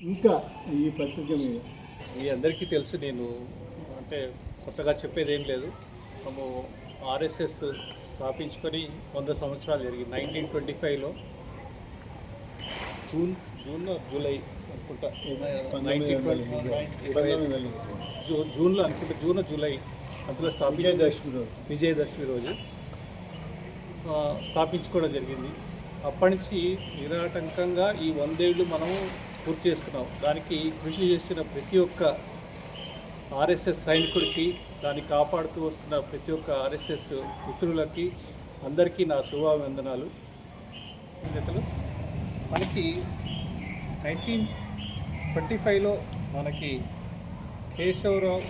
ఇంకా ఈ పత్రిక మీద? మీ అందరికీ తెలుసు నేను అంటే కొత్తగా చెప్పేది ఏం లేదు. మేము ఆర్ఎస్ఎస్ స్థాపించుకొని వంద సంవత్సరాలు జరిగింది. నైన్టీన్ ట్వంటీ ఫైవ్లో జూన్ జూన్ జూలై అనుకుంటా. జూన్లో అనుకుంటా జూన్ జూలై అందులో స్థాపించే విజయదశమి రోజు. విజయదశమి రోజు స్థాపించుకోవడం జరిగింది. అప్పటి నుంచి నిరాటంకంగా ఈ వందేళ్ళు మనము పూర్తి చేసుకున్నాం. దానికి కృషి చేసిన ప్రతి ఒక్క ఆర్ఎస్ఎస్ సైనికుడికి దాన్ని కాపాడుతూ వస్తున్న ప్రతి ఒక్క ఆర్ఎస్ఎస్ మిత్రులకి అందరికీ నా శుభాభివందనాలు. కృతజ్ఞతలు మనకి నైన్టీన్ ట్వంటీ ఫైవ్లో మనకి కేశవరావు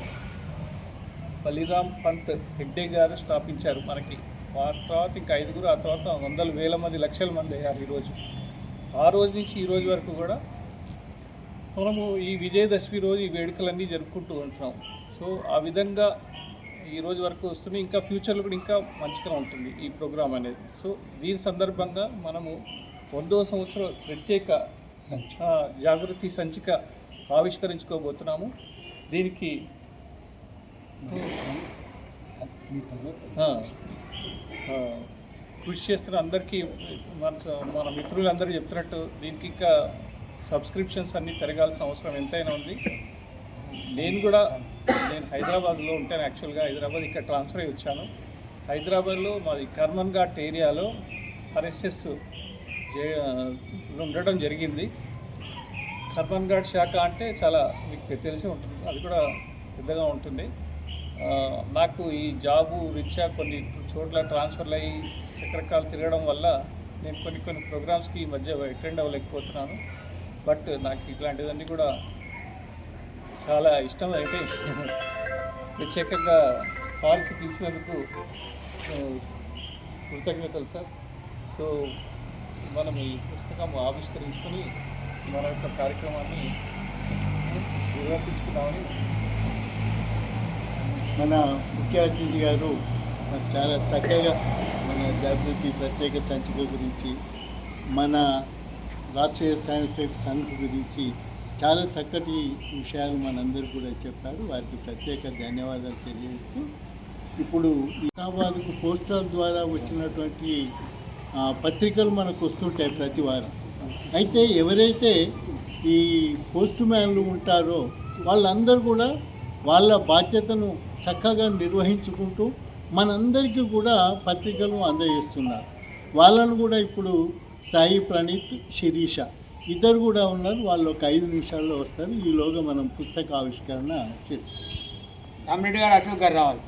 బలిరామ్ పంత్ హెడ్డే గారు స్థాపించారు. మనకి ఆ తర్వాత ఇంకా ఐదుగురు ఆ తర్వాత వందల వేల మంది లక్షల మంది అయ్యారు ఈరోజు. ఆ రోజు నుంచి ఈ రోజు వరకు కూడా మనము ఈ విజయదశమి రోజు ఈ వేడుకలన్నీ జరుపుకుంటూ ఉంటున్నాం సో ఆ విధంగా ఈ రోజు వరకు వస్తుంది. ఇంకా ఫ్యూచర్లో కూడా ఇంకా మంచిగా ఉంటుంది ఈ ప్రోగ్రామ్ అనేది. సో దీని సందర్భంగా మనము వందో సంవత్సరం ప్రత్యేక జాగృతి సంచిక ఆవిష్కరించుకోబోతున్నాము. దీనికి కృషి చేస్తున్న అందరికీ మన మన మిత్రులందరూ చెప్తున్నట్టు దీనికి ఇంకా సబ్స్క్రిప్షన్స్ అన్నీ పెరగాల్సిన అవసరం ఎంతైనా ఉంది. నేను కూడా నేను హైదరాబాద్లో ఉంటాను యాక్చువల్గా. హైదరాబాద్ ఇక్కడ ట్రాన్స్ఫర్ అయ్యి వచ్చాను. హైదరాబాద్లో మాది కర్మన్ ఘాట్ ఏరియాలో ఆర్ఎస్ఎస్ జే ఉండటం జరిగింది. కర్మన్ ఘాట్ శాఖ అంటే చాలా మీకు తెలిసి ఉంటుంది. అది కూడా పెద్దగా ఉంటుంది. నాకు ఈ జాబు రీత్యా కొన్ని చోట్ల ట్రాన్స్ఫర్లు అయ్యి రకరకాలు తిరగడం వల్ల నేను కొన్ని కొన్ని ప్రోగ్రామ్స్కి ఈ మధ్య అటెండ్ అవ్వలేకపోతున్నాను. బట్ నాకు ఇట్లాంటివన్నీ కూడా చాలా ఇష్టం అయితే ప్రత్యేకంగా సార్కి పిలిచినందుకు కృతజ్ఞతలు సార్. సో మనం ఈ పుస్తకం ఆవిష్కరించుకొని మన యొక్క కార్యక్రమాన్ని నిర్వర్తించుకున్నామని మన ముఖ్య అతిథి గారు మరి చాలా చక్కగా మన జాగృతి ప్రత్యేక సంచిక గురించి మన రాష్ట్రీయ సైన్స్ సంఘ్ గురించి చాలా చక్కటి విషయాలు మనందరూ కూడా చెప్పారు. వారికి ప్రత్యేక ధన్యవాదాలు తెలియజేస్తూ ఇప్పుడు హైదరాబాద్కు పోస్టల్ ద్వారా వచ్చినటువంటి పత్రికలు మనకు వస్తుంటాయి ప్రతి వారం. అయితే ఎవరైతే ఈ పోస్ట్ మ్యాన్లు ఉంటారో వాళ్ళందరూ కూడా వాళ్ళ బాధ్యతను చక్కగా నిర్వహించుకుంటూ మనందరికీ కూడా పత్రికలు అందజేస్తున్నారు. వాళ్ళను కూడా ఇప్పుడు సాయి ప్రణీత్ శిరీష. ఇద్దరు కూడా ఉన్నారు. వాళ్ళు ఒక ఐదు నిమిషాల్లో వస్తారు. ఈలోగా మనం పుస్తక ఆవిష్కరణ చేస్తాం. రామరెడ్డి గారు అశోక్ గారు రావాలి.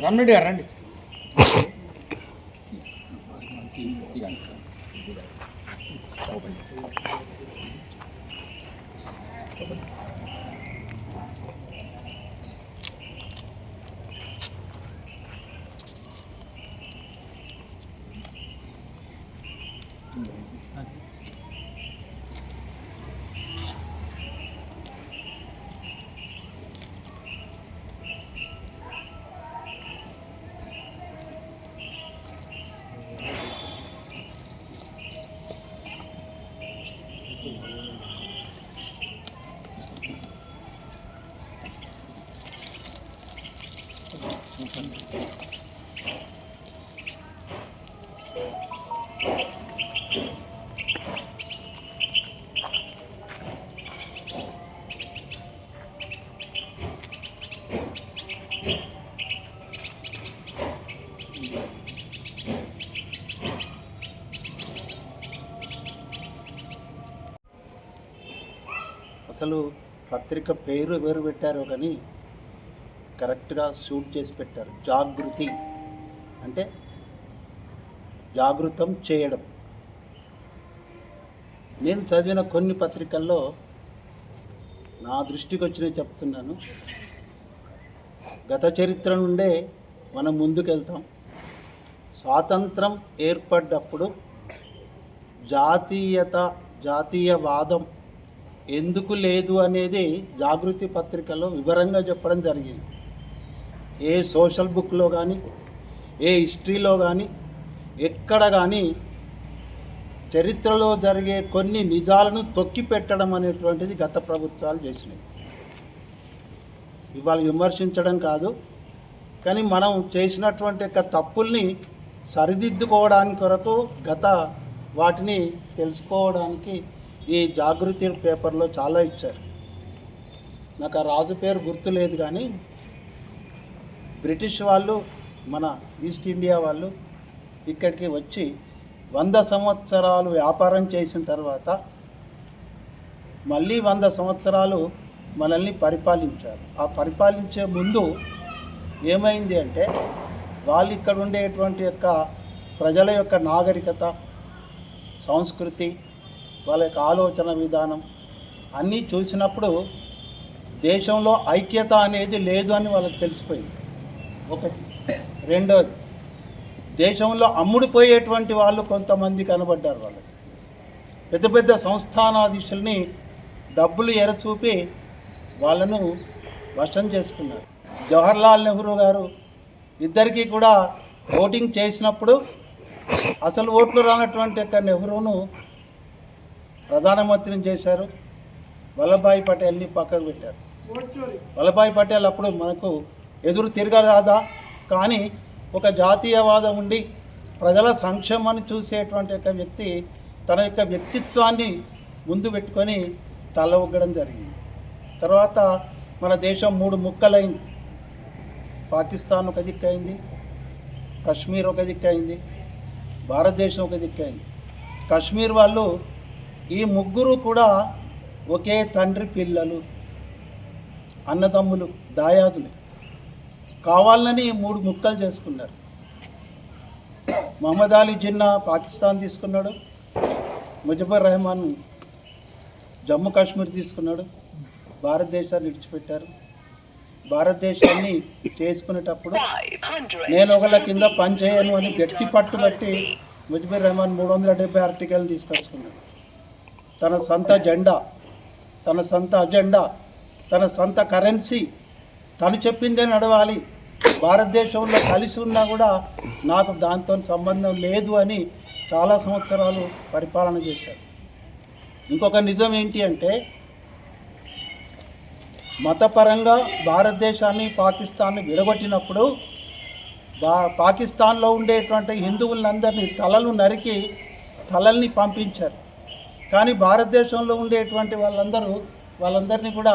రామరెడ్డి గారు రండి. అసలు పత్రిక పేరు ఎవరు పెట్టారో కానీ కరెక్ట్గా షూట్ చేసి పెట్టారు. జాగృతి. అంటే జాగృతం చేయడం. నేను చదివిన కొన్ని పత్రికల్లో నా దృష్టికి వచ్చినవి చెప్తున్నాను. గత చరిత్ర నుండే మనం ముందుకెళ్తాం. స్వాతంత్రం ఏర్పడ్డప్పుడు జాతీయత జాతీయవాదం ఎందుకు లేదు అనేది జాగృతి పత్రికలో వివరంగా చెప్పడం జరిగింది. ఏ సోషల్ బుక్లో కానీ ఏ హిస్టరీలో కానీ ఎక్కడ కానీ చరిత్రలో జరిగే కొన్ని నిజాలను తొక్కి పెట్టడం అనేటువంటిది గత ప్రభుత్వాలు చేసినాయి ఇవాళ విమర్శించడం కాదు. కానీ మనం చేసినటువంటి యొక్క తప్పుల్ని సరిదిద్దుకోవడానికి కొరకు గత వాటిని తెలుసుకోవడానికి ఈ జాగృతి పేపర్లో చాలా ఇచ్చారు. నాకు ఆ రాజు పేరు గుర్తులేదు కానీ బ్రిటిష్ వాళ్ళు మన ఈస్ట్ ఇండియా వాళ్ళు ఇక్కడికి వచ్చి వంద సంవత్సరాలు వ్యాపారం చేసిన తర్వాత మళ్ళీ వంద సంవత్సరాలు మనల్ని పరిపాలించారు. ఆ పరిపాలించే ముందు ఏమైంది అంటే వాళ్ళు ఇక్కడ ఉండేటువంటి యొక్క ప్రజల యొక్క నాగరికత సంస్కృతి వాళ్ళ యొక్క ఆలోచన విధానం అన్నీ చూసినప్పుడు దేశంలో ఐక్యత అనేది లేదు అని వాళ్ళకి తెలిసిపోయింది. ఒకటి. రెండోది దేశంలో అమ్ముడిపోయేటువంటి వాళ్ళు కొంతమంది కనబడ్డారు వాళ్ళకి. పెద్ద పెద్ద సంస్థానాధీశుల్ని డబ్బులు ఎరచూపి వాళ్ళను వశం చేసుకున్నారు. జవహర్లాల్ నెహ్రూ గారు ఇద్దరికీ కూడా ఓటింగ్ చేసినప్పుడు అసలు ఓట్లు రానటువంటి యొక్క నెహ్రూను ప్రధానమంత్రిని చేశారు. వల్లభాయ్ పటేల్ని పక్కకు పెట్టారు. వల్లభాయ్ పటేల్ అప్పుడు మనకు ఎదురు తిరగరాదా? కానీ ఒక జాతీయవాదం ఉండి ప్రజల సంక్షేమాన్ని చూసేటువంటి యొక్క వ్యక్తి తన యొక్క వ్యక్తిత్వాన్ని ముందు పెట్టుకొని తల ఒగ్గడం జరిగింది. తర్వాత మన దేశం మూడు ముక్కలైంది. పాకిస్తాన్ ఒక దిక్కైంది కశ్మీర్ ఒక దిక్కైంది భారతదేశం ఒక దిక్కైంది కశ్మీర్ వాళ్ళు ఈ ముగ్గురు కూడా ఒకే తండ్రి పిల్లలు అన్నదమ్ములు దాయాదులు. కావాలని మూడు ముక్కలు చేసుకున్నారు. మహమ్మద్ అలీ జిన్నా పాకిస్తాన్ తీసుకున్నాడు. ముజఫర్ రెహమాన్ జమ్మూ కాశ్మీర్ తీసుకున్నాడు. భారతదేశాన్ని విడిచిపెట్టారు. భారతదేశాన్ని చేసుకునేటప్పుడు నేను ఒకళ్ళ కింద పని చేయను అని గట్టి పట్టుబట్టి ముజిబుర్ రెహమాన్ మూడు వందల డెబ్బై ఆర్టికల్ తీసుకొచ్చుకున్నాడు. తన సొంత జెండా తన సొంత అజెండా తన సొంత కరెన్సీ తను చెప్పిందే నడవాలి. భారతదేశంలో కలిసి ఉన్నా కూడా నాకు దాంతో సంబంధం లేదు అని చాలా సంవత్సరాలు పరిపాలన చేశారు. ఇంకొక నిజం ఏంటి అంటే మతపరంగా భారతదేశాన్ని పాకిస్తాన్ని విడగొట్టినప్పుడు బా పాకిస్తాన్లో ఉండేటువంటి హిందువులందరినీ తలలు నరికి తలల్ని పంపించారు. కానీ భారతదేశంలో ఉండేటువంటి వాళ్ళందరూ వాళ్ళందరినీ కూడా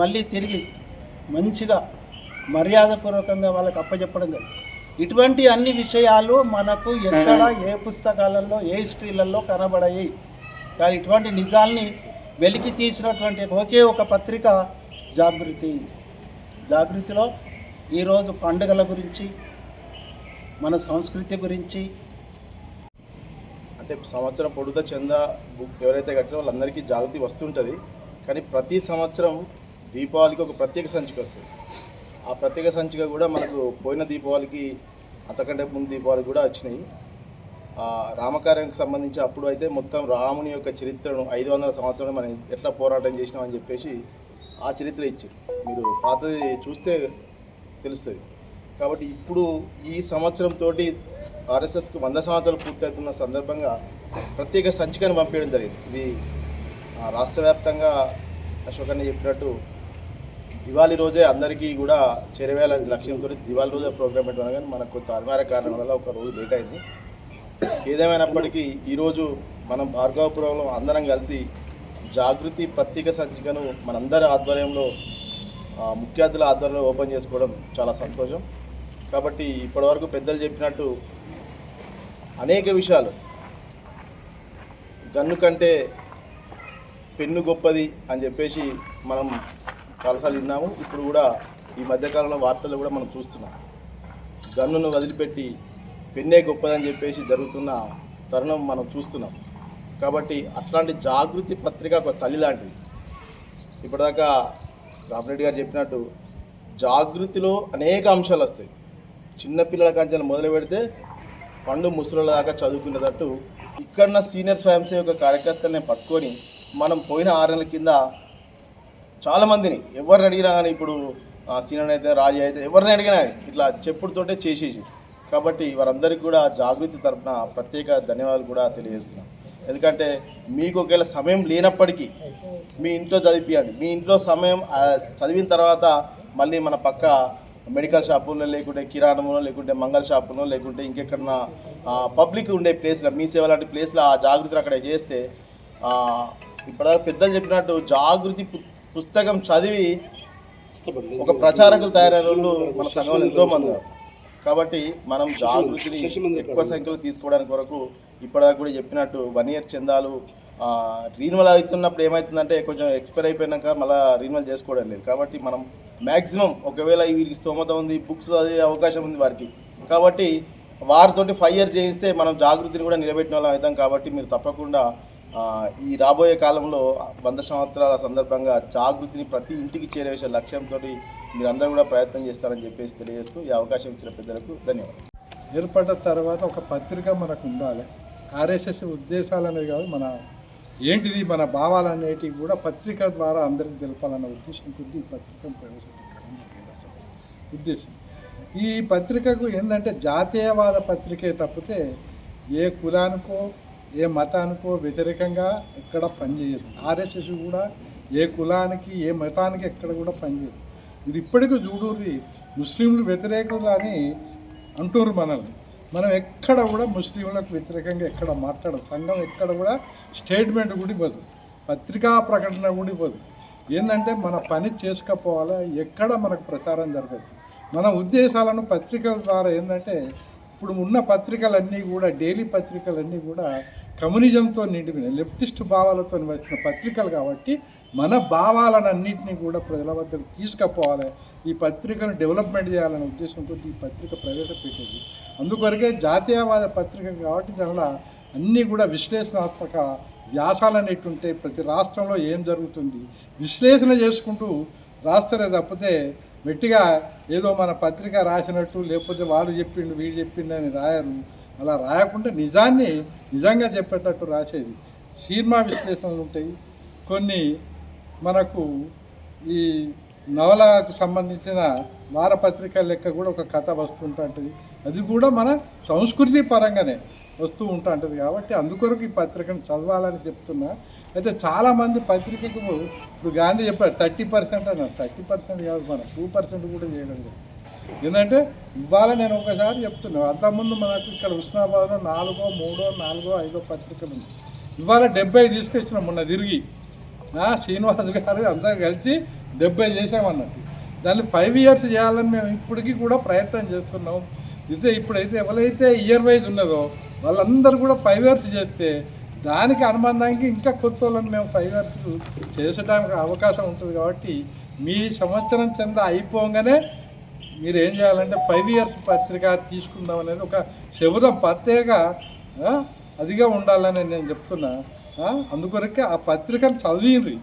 మళ్ళీ తిరిగి మంచిగా మర్యాదపూర్వకంగా వాళ్ళకి అప్పచెప్పడం జరిగింది. ఇటువంటి అన్ని విషయాలు మనకు ఎక్కడ ఏ పుస్తకాలలో ఏ హిస్టరీలలో కనబడాయి. కానీ ఇటువంటి నిజాల్ని వెలికి తీసినటువంటి ఒకే ఒక పత్రిక జాగృతి. జాగృతిలో ఈరోజు పండుగల గురించి మన సంస్కృతి గురించి అంటే సంవత్సరం పొడుత చెంద బుక్ ఎవరైతే కట్టిన వాళ్ళందరికీ జాగృతి వస్తుంటుంది. కానీ ప్రతి సంవత్సరం దీపావళికి ఒక ప్రత్యేక సంచిక వస్తుంది. ఆ ప్రత్యేక సంచిక కూడా మనకు పోయిన దీపావళికి అంతకంటే ముందు దీపావళికి కూడా వచ్చినాయి. రామకార్యానికి సంబంధించి అప్పుడు అయితే మొత్తం రాముని యొక్క చరిత్రను ఐదు వందల సంవత్సరాలు మనం ఎట్లా పోరాటం చేసినామని చెప్పేసి ఆ చరిత్ర ఇచ్చారు. మీరు పాతది చూస్తే తెలుస్తుంది. కాబట్టి ఇప్పుడు ఈ సంవత్సరం తోటి ఆర్ఎస్ఎస్కి వంద సంవత్సరాలు పూర్తవుతున్న సందర్భంగా ప్రత్యేక సంచికను పంపించడం జరిగింది. ఇది రాష్ట్ర వ్యాప్తంగా అశోకన్న చెప్పినట్టు దివాళీ రోజే అందరికీ కూడా చేరవేయాల లక్ష్యంతో దివాళీ రోజే ప్రోగ్రామ్ పెట్టడం కానీ మనకు కొంత అనివార్య కారణం వల్ల ఒక రోజు లేట్ అయింది. ఏదేమైనప్పటికీ ఈరోజు మనం భార్గవపురంలో అందరం కలిసి జాగృతి పత్రిక సంచికను మనందరి ఆధ్వర్యంలో ముఖ్య అతిథుల ఆధ్వర్యంలో ఓపెన్ చేసుకోవడం చాలా సంతోషం. కాబట్టి ఇప్పటివరకు పెద్దలు చెప్పినట్టు అనేక విషయాలు. గన్ను కంటే పెన్ను గొప్పది అని చెప్పేసి మనం చాలాసార్లు విన్నాము. ఇప్పుడు కూడా ఈ మధ్యకాలంలో వార్తల్లో కూడా మనం చూస్తున్నాం. గన్నును వదిలిపెట్టి పెన్నే గొప్పదని చెప్పేసి జరుగుతున్న తరుణం మనం చూస్తున్నాం. కాబట్టి అట్లాంటి జాగృతి పత్రిక ఒక తల్లి లాంటిది. ఇప్పటిదాకా రామరెడ్డి గారు చెప్పినట్టు జాగృతిలో అనేక అంశాలు వస్తాయి. చిన్నపిల్లల కంచెలు మొదలు పెడితే పండు ముసలుల దాకా చదువుకునేటట్టు ఇక్కడున్న సీనియర్ స్వయం సేవక కార్యకర్తల్ని పట్టుకొని మనం పోయిన ఆరు నెలల కింద చాలామందిని ఎవరిని అడిగినా కానీ ఇప్పుడు ఆ, సీనియర్ అయితే రాజు అయితే ఎవరిని అడిగినా ఇట్లా చెప్పుడుతోటే చేసేసి కాబట్టి వారందరికీ కూడా జాగృతి తరపున ప్రత్యేక ధన్యవాదాలు కూడా తెలియజేస్తున్నాం. ఎందుకంటే మీకు ఒకవేళ సమయం లేనప్పటికీ మీ ఇంట్లో చదివిపియండి. మీ ఇంట్లో సమయం చదివిన తర్వాత మళ్ళీ మన పక్క మెడికల్ షాపులో లేకుంటే కిరాణంలో లేకుంటే మంగళ షాపులో లేకుంటే ఇంకెక్కడన్నా పబ్లిక్ ఉండే ప్లేస్లో మీ సేవ లాంటి ప్లేస్లో ఆ జాగృతిని అక్కడ చేస్తే ఇప్పటిదాకా పెద్దలు చెప్పినట్టు జాగృతి పుస్తకం చదివి ఒక ప్రచారకులు తయారైన వాళ్ళు మన సంఘంలో ఎంతో మంది ఉన్నారు. కాబట్టి మనం జాగృతిని ఎక్కువ సంఖ్యలో తీసుకోవడానికి వరకు ఇప్పటిదాకా కూడా చెప్పినట్టు వన్ ఇయర్ చందాలు రీన్వల్ అవుతున్నప్పుడు ఏమవుతుందంటే కొంచెం ఎక్స్పైర్ అయిపోయినాక మళ్ళీ రీన్వల్ చేసుకోవడం లేదు. కాబట్టి మనం మ్యాక్సిమం ఒకవేళ వీరికి స్తోమత ఉంది బుక్స్ చదివే అవకాశం ఉంది వారికి. కాబట్టి వారితోటి ఫైవ్ ఇయర్స్ చేయిస్తే మనం జాగృతిని కూడా నిలబెట్టిన వాళ్ళం అవుతాం కాబట్టి మీరు తప్పకుండా ఈ రాబోయే కాలంలో వంద సంవత్సరాల సందర్భంగా జాగృతిని ప్రతి ఇంటికి చేరవేసే లక్ష్యంతో మీరందరూ కూడా ప్రయత్నం చేస్తారని చెప్పేసి తెలియజేస్తూ ఈ అవకాశం ఇచ్చిన పెద్దలకు ధన్యవాదాలు. ఏర్పడ్డ తర్వాత ఒక పత్రిక మనకు ఉండాలి. ఆర్ఎస్ఎస్ ఉద్దేశాలు అనేది కాదు మన ఏంటిది మన భావాలు అనేటివి కూడా పత్రిక ద్వారా అందరికీ తెలపాలన్న ఉద్దేశం కొద్ది ఈ పత్రికను ప్రవేశపెట్టడం ఉద్దేశం. ఈ పత్రికకు ఏంటంటే జాతీయవాద పత్రికే తప్పితే ఏ కులానికో ఏ మతానికో వ్యతిరేకంగా ఎక్కడ పనిచేయదు. ఆర్ఎస్ఎస్ కూడా ఏ కులానికి ఏ మతానికి ఎక్కడ కూడా పనిచేయదు. ఇది ఇప్పటికీ చూడూరి ముస్లింలు వ్యతిరేకులు అని అంటున్నారు మనల్ని. మనం ఎక్కడ కూడా ముస్లింలకు వ్యతిరేకంగా ఎక్కడ మాట్లాడం సంఘం ఎక్కడ కూడా స్టేట్మెంట్ కూడా ఇవ్వదు. పత్రికా ప్రకటన కూడా ఇవ్వదు. ఏంటంటే మన పని చేసుకపోవాలి? ఎక్కడ మనకు ప్రచారం జరగచ్చు మన ఉద్దేశాలను పత్రికల ద్వారా ఏంటంటే ఇప్పుడు ఉన్న పత్రికలన్నీ కూడా డైలీ పత్రికలన్నీ కూడా కమ్యూనిజంతో నిండిపోయిన లెఫ్టిస్ట్ భావాలతో వచ్చిన పత్రికలు కాబట్టి మన భావాలన్నింటినీ కూడా ప్రజల వద్దకు తీసుకుపోవాలి. ఈ పత్రికను డెవలప్మెంట్ చేయాలనే ఉద్దేశంతో ఈ పత్రిక ప్రవేశపెట్టేది. అందుకొరకే జాతీయవాద పత్రిక కాబట్టి దానిలో అన్నీ కూడా విశ్లేషణాత్మక వ్యాసాలు అనేటుంటే ప్రతి రాష్ట్రంలో ఏం జరుగుతుంది? విశ్లేషణ చేసుకుంటూ రాస్తారే తప్పితే మెట్టిగా ఏదో మన పత్రిక రాసినట్టు లేకపోతే వాడు చెప్పిండు వీడు చెప్పిండు అని రాయరు. అలా రాయకుండా నిజాన్ని నిజంగా చెప్పేటట్టు రాసేది. సినిమా విశ్లేషణలు ఉంటాయి. కొన్ని మనకు ఈ నవలకు సంబంధించిన వారపత్రిక లెక్క కూడా ఒక కథ వస్తుంటుంది. అది కూడా మన సంస్కృతి పరంగానే వస్తూ ఉంటుంటుంది కాబట్టి అందుకొరకు ఈ పత్రికను చదవాలని చెప్తున్నా. అయితే చాలామంది పత్రికకు ఇప్పుడు గాంధీ చెప్పారు థర్టీ పర్సెంట్ అన్నారు. థర్టీ పర్సెంట్ కాదు మన టూ పర్సెంట్ కూడా చేయడం లేదు. ఏంటంటే ఇవాళ నేను ఒకసారి చెప్తున్నా అంతకుముందు మనకు ఇక్కడ హుస్నాబాద్లో నాలుగో మూడో నాలుగో ఐదో పత్రికలు ఉన్నాయి. ఇవాళ డెబ్బై తీసుకొచ్చినాం మొన్న తిరిగి. శ్రీనివాస్ గారు అందరూ కలిసి డెబ్బై చేసామన్నట్టు దాన్ని ఫైవ్ ఇయర్స్ చేయాలని మేము ఇప్పటికీ కూడా ప్రయత్నం చేస్తున్నాం. అయితే ఇప్పుడైతే ఎవరైతే ఇయర్ వైజ్ ఉన్నదో వాళ్ళందరూ కూడా ఫైవ్ ఇయర్స్ చేస్తే దానికి అనుబంధానికి ఇంకా కొత్త వాళ్ళని మేము ఫైవ్ ఇయర్స్ చేసడానికి అవకాశం ఉంటుంది కాబట్టి మీ సంవత్సరం చెంద అయిపోగానే మీరు ఏం చేయాలంటే ఫైవ్ ఇయర్స్ పత్రిక తీసుకుందాం అనేది ఒక శబుదం ప్రత్యేక అదిగా ఉండాలని నేను చెప్తున్నా. అందుకొరకే ఆ పత్రికను చదివిండ్రి.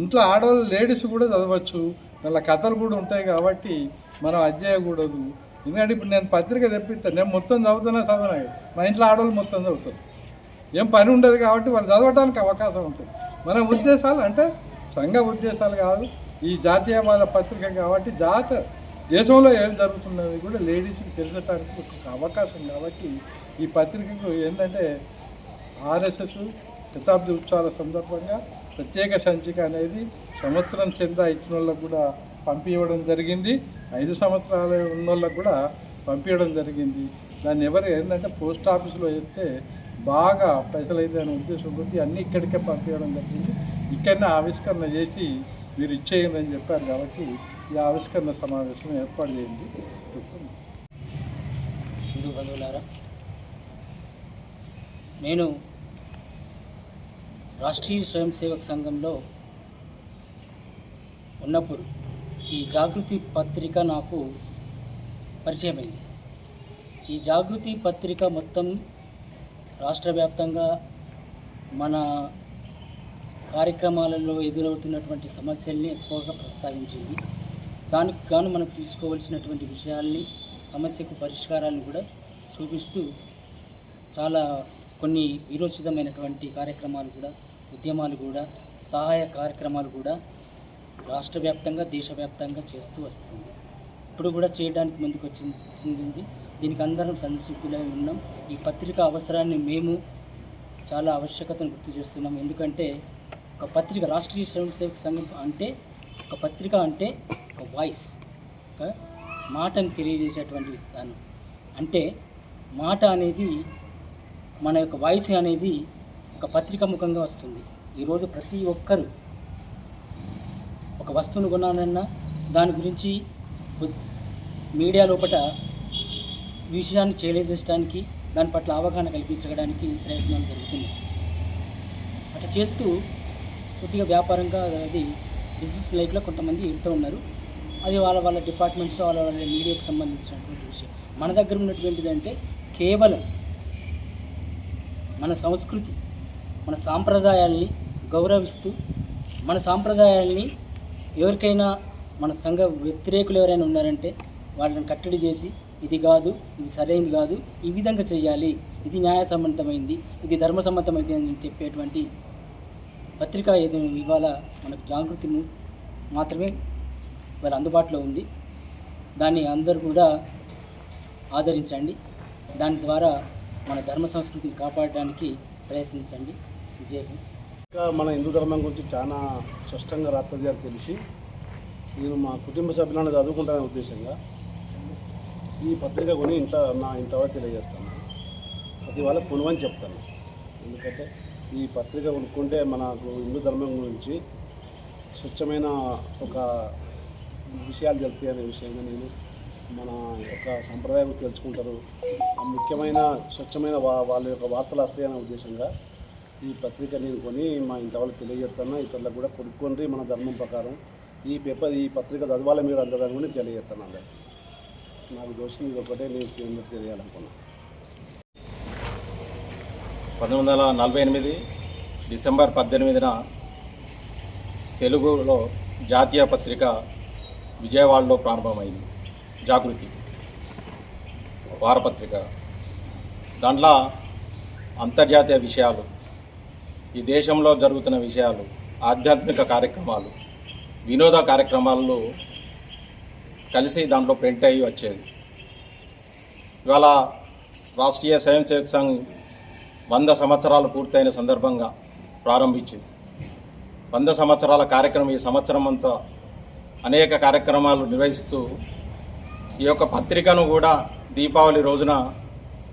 ఇంట్లో ఆడవాళ్ళు లేడీస్ కూడా చదవచ్చు. వాళ్ళ కథలు కూడా ఉంటాయి కాబట్టి మనం అది చేయకూడదు ఎందుకంటే ఇప్పుడు నేను పత్రిక తెప్పిస్తాను నేను మొత్తం చదువుతున్నా చదవనా. మా ఇంట్లో ఆడవాళ్ళు మొత్తం చదువుతారు. ఏం పని ఉండదు కాబట్టి వాళ్ళు చదవడానికి అవకాశం ఉంటుంది. మన ఉద్దేశాలు అంటే సంఘ ఉద్దేశాలు కాదు ఈ జాతీయవాద పత్రిక కాబట్టి జాత దేశంలో ఏం జరుగుతున్నది కూడా లేడీస్కి తెలిసటానికి ఒక అవకాశం కాబట్టి ఈ పత్రికకు ఏంటంటే ఆర్ఎస్ఎస్ శతాబ్ది ఉత్సవాల సందర్భంగా ప్రత్యేక సంచిక అనేది సంవత్సరం చెందా ఇచ్చిన వాళ్ళకు కూడా పంపించడం జరిగింది. ఐదు సంవత్సరాలు ఉన్న వాళ్ళకు కూడా పంపించడం జరిగింది. దాన్ని ఎవరు ఏంటంటే పోస్ట్ ఆఫీస్లో వేస్తే బాగా పైసలు అయితే అనే ఉద్దేశం కొద్ది అన్నీ ఇక్కడికే పంపించడం జరిగింది. ఇక్కడనే ఆవిష్కరణ చేసి మీరు ఇచ్చేయండి అని చెప్పారు కాబట్టి ఈ ఆవిష్కరణ సమావేశం ఏర్పాటు చేయండి. చెప్తున్నాను. హిందూ బంధువులారా నేను రాష్ట్రీయ స్వయం సేవక్ సంఘంలో ఉన్నప్పుడు ఈ జాగృతి పత్రిక నాకు పరిచయమైంది. ఈ జాగృతి పత్రిక మొత్తం రాష్ట్ర వ్యాప్తంగా మన కార్యక్రమాలలో ఎదురవుతున్నటువంటి సమస్యల్ని ఎక్కువగా ప్రస్తావించింది. దానికి గాను మనం తీసుకోవాల్సినటువంటి విషయాల్ని సమస్యకు పరిష్కారాలను కూడా చూపిస్తూ చాలా కొన్ని విరోచితమైనటువంటి కార్యక్రమాలు కూడా ఉద్యమాలు కూడా సహాయ కార్యక్రమాలు కూడా రాష్ట్ర వ్యాప్తంగా దేశవ్యాప్తంగా చేస్తూ వస్తుంది. ఇప్పుడు కూడా చేయడానికి ముందుకు వచ్చింది వచ్చింది. దీనికి అందరం సంసిద్ధులై ఉన్నాం. ఈ పత్రిక అవసరాన్ని మేము చాలా ఆవశ్యకతను గుర్తు చేస్తున్నాం. ఎందుకంటే ఒక పత్రిక రాష్ట్రీయ స్వయం సేవక సంఘం అంటే ఒక పత్రిక అంటే ఒక వాయిస్ ఒక మాటను తెలియజేసేటువంటి విధానం. అంటే మాట అనేది మన యొక్క వాయిస్ అనేది ఒక పత్రిక ముఖంగా వస్తుంది. ఈరోజు ప్రతి ఒక్కరు ఒక వస్తువును కొనాలన్నా దాని గురించి మీడియా లోపల విషయాన్ని తెలియజేయడానికి దాని పట్ల అవగాహన కల్పించడానికి ప్రయత్నం జరుగుతుంది అట్లా చేస్తూ కొద్దిగా వ్యాపారంగా అది బిజినెస్ లైఫ్లో కొంతమంది వెళ్తూ ఉన్నారు. అది వాళ్ళ వాళ్ళ డిపార్ట్మెంట్స్ వాళ్ళ వాళ్ళ మీడియాకి సంబంధించినటువంటి విషయం. మన దగ్గర ఉన్నటువంటిది అంటే కేవలం మన సంస్కృతి మన సాంప్రదాయాల్ని గౌరవిస్తూ మన సాంప్రదాయాల్ని ఎవరికైనా మన సంఘ వ్యతిరేకులు ఎవరైనా ఉన్నారంటే వాళ్ళని కట్టడి చేసి ఇది కాదు ఇది సరైనది కాదు ఈ విధంగా చేయాలి ఇది న్యాయసమ్మతమైంది ఇది ధర్మసమ్మతమైంది అని చెప్పేటువంటి పత్రిక ఏదో ఇవాళ మనకు జాగృతి మాత్రమే ఇవాళ అందుబాటులో ఉంది. దాన్ని అందరూ కూడా ఆదరించండి. దాని ద్వారా మన ధర్మ సంస్కృతిని కాపాడడానికి ప్రయత్నించండి. ఇంకా మన హిందూ ధర్మం గురించి చాలా స్పష్టంగా రాత్రి అని తెలిసి నేను మా కుటుంబ సభ్యులను చదువుకుంటానే ఉద్దేశంగా ఈ పత్రిక కొని ఇంత నా ఇంతవరకు తెలియజేస్తాను. ప్రతి వాళ్ళ కొనువని చెప్తాను. ఎందుకంటే ఈ పత్రిక కొనుక్కుంటే మనకు హిందూ ధర్మం గురించి స్వచ్ఛమైన ఒక విషయాలు తెలుస్తాయి అనే విషయంగా నేను మన యొక్క సంప్రదాయం తెలుసుకుంటారు. ముఖ్యమైన స్వచ్ఛమైన వా వాళ్ళ యొక్క వార్తలు వస్తాయనే ఉద్దేశంగా ఈ పత్రిక నేను కొని మా ఇంత వాళ్ళకి తెలియజేస్తాను ఇతరులకు కూడా కొనుక్కోండి మన ధర్మం ప్రకారం. ఈ పేపర్ ఈ పత్రిక చదవాలి మీరు అందరూ కూడా తెలియజేస్తాను అందరికి నాకు దోషం ఇది ఒకటే నేను తెలియాలనుకున్నాను పంతొమ్మిది వందల నలభై ఎనిమిది డిసెంబర్ పద్దెనిమిదిన తెలుగులో జాతీయ పత్రిక విజయవాడలో ప్రారంభమైంది. జాగృతి. వారపత్రిక. దాంట్లో అంతర్జాతీయ విషయాలు ఈ దేశంలో జరుగుతున్న విషయాలు ఆధ్యాత్మిక కార్యక్రమాలు వినోద కార్యక్రమాల్లో కలిసి దాంట్లో ప్రింట్ అయ్యి వచ్చేది. ఇవాళ రాష్ట్రీయ స్వయం సేవక్ సంఘ్ వంద సంవత్సరాలు పూర్తయిన సందర్భంగా ప్రారంభించింది. వంద సంవత్సరాల కార్యక్రమం ఈ సంవత్సరం అంతా అనేక కార్యక్రమాలు నిర్వహిస్తూ ఈ యొక్క పత్రికను కూడా దీపావళి రోజున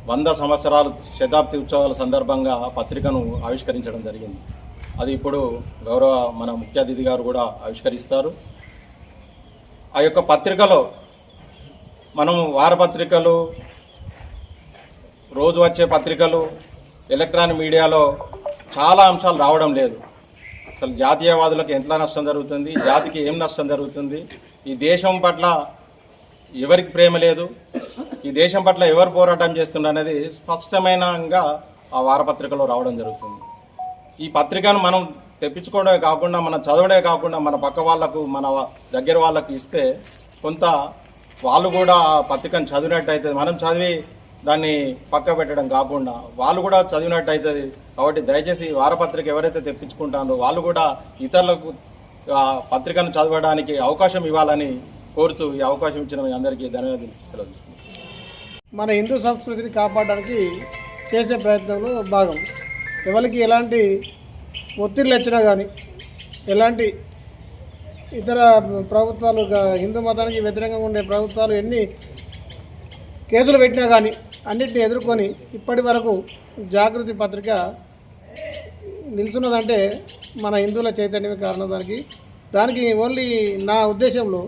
వంద సంవత్సరాలు శతాబ్ది ఉత్సవాల సందర్భంగా పత్రికను ఆవిష్కరించడం జరిగింది. అది ఇప్పుడు గౌరవ మన ముఖ్య అతిథి గారు కూడా ఆవిష్కరిస్తారు. ఆ యొక్క పత్రికలో మనం వారపత్రికలు రోజు వచ్చే పత్రికలు ఎలక్ట్రానిక్ మీడియాలో చాలా అంశాలు రావడం లేదు. అసలు జాతీయవాదులకు ఎంత నష్టం జరుగుతుంది జాతికి ఏం నష్టం జరుగుతుంది ఈ దేశం పట్ల ఎవరికి ప్రేమ లేదు ఈ దేశం పట్ల ఎవరు పోరాటం చేస్తుండనేది అనేది స్పష్టమైనగా ఆ వారపత్రికలో రావడం జరుగుతుంది. ఈ పత్రికను మనం తెప్పించుకోవడమే కాకుండా మనం చదవడే కాకుండా మన పక్క వాళ్ళకు మన దగ్గర వాళ్ళకు ఇస్తే కొంత వాళ్ళు కూడా ఆ పత్రికను చదివినట్టు అవుతుంది మనం చదివి దాన్ని పక్క పెట్టడం కాకుండా వాళ్ళు కూడా చదివినట్టు అవుతుంది కాబట్టి దయచేసి వారపత్రిక ఎవరైతే తెప్పించుకుంటారో వాళ్ళు కూడా ఇతరులకు ఆ పత్రికను చదవడానికి అవకాశం ఇవ్వాలని కోరుతూ ఈ అవకాశం ఇచ్చిన మీ అందరికీ ధన్యవాదాలు. సెలవు తీసుకుంటున్నాను. మన హిందూ సంస్కృతిని కాపాడడానికి చేసే ప్రయత్నంలో భాగం. ఎవరికి ఎలాంటి ఒత్తిళ్ళు వచ్చినా కానీ ఎలాంటి ఇతర ప్రభుత్వాలు హిందూ మతానికి వ్యతిరేకంగా ఉండే ప్రభుత్వాలు ఎన్ని కేసులు పెట్టినా కానీ అన్నిటిని ఎదుర్కొని ఇప్పటి వరకు జాగృతి పత్రిక నిలుచున్నదంటే మన హిందువుల చైతన్యమే కారణం దానికి. దానికి ఓన్లీ నా ఉద్దేశంలో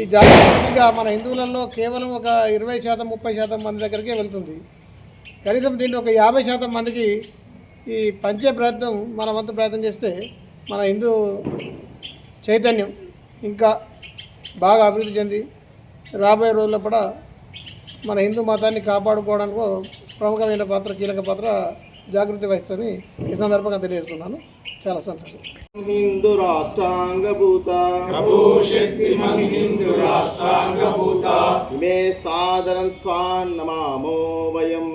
ఈ జాగ్రత్తగా మన హిందువులలో కేవలం ఒక ఇరవై శాతం ముప్పై శాతం మంది దగ్గరికే వెళ్తుంది. కనీసం దీన్ని ఒక యాభై శాతం మందికి ఈ పంచే ప్రయత్నం మన వంతు ప్రయత్నం చేస్తే మన హిందూ చైతన్యం ఇంకా బాగా అభివృద్ధి చెంది రాబోయే రోజుల్లో కూడా మన హిందూ మతాన్ని కాపాడుకోవడానికి ప్రముఖమైన పాత్ర కీలక పాత్ర జాగృతి వహిస్తుందని ఈ సందర్భంగా తెలియజేస్తున్నాను. చాలా సంతోషం హిందూ రాష్ట్రాంగభూత ఇమే సాదరం త్వాన్ నమామో వయం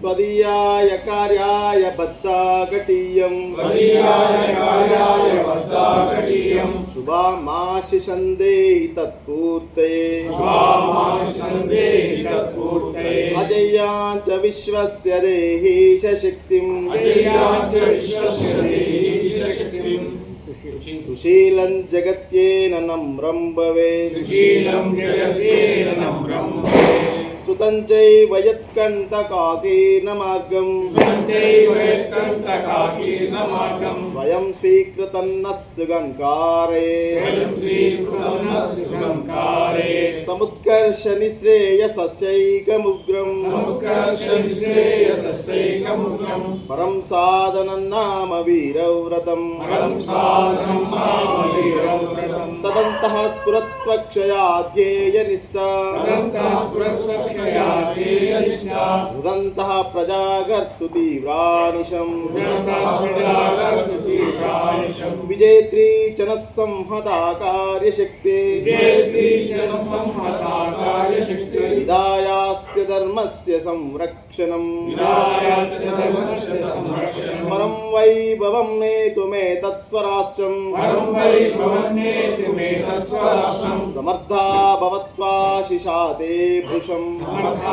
त्वदीयाय कार्याय बद्धाकटीयम् शुभामाशिषन्देहि శుభామాశి సందేహి తత్పూర్తే అజయ్యాంచ విశ్వస్య దేహి శక్తిం సుశీలం జగత్యేన నమ్రం భవే సుతం చైవ యత్ యత్కంఠకాకీర్ణ మార్గం స్వయం స్వీకృతన్న సుగంకారే సముత్కర్ష నిశ్రేయసైకముగ్రం పరం సాధనం నామ వీరవ్రతం తదంతః స్ఫురత్వక్షయా ధ్యేయ నిష్ఠా ఉదంతః रुदन्तः प्रजागर्तु तीव्रानिशम् विजेत्री च नः संहता कार्यशक्ते विदायास्य धर्मस्य संरक्षणम्। परं वैभवं नेतुमेतत्स्वराष्ट्रम् समर्था भवत्वा शिशाते भृशम्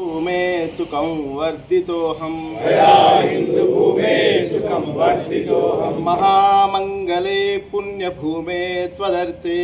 में सुखम वर्धितो हम हिन्दुभूमे सुखम वर्धितो हम महामङ्गले पुण्यभूमे त्वदर्थे।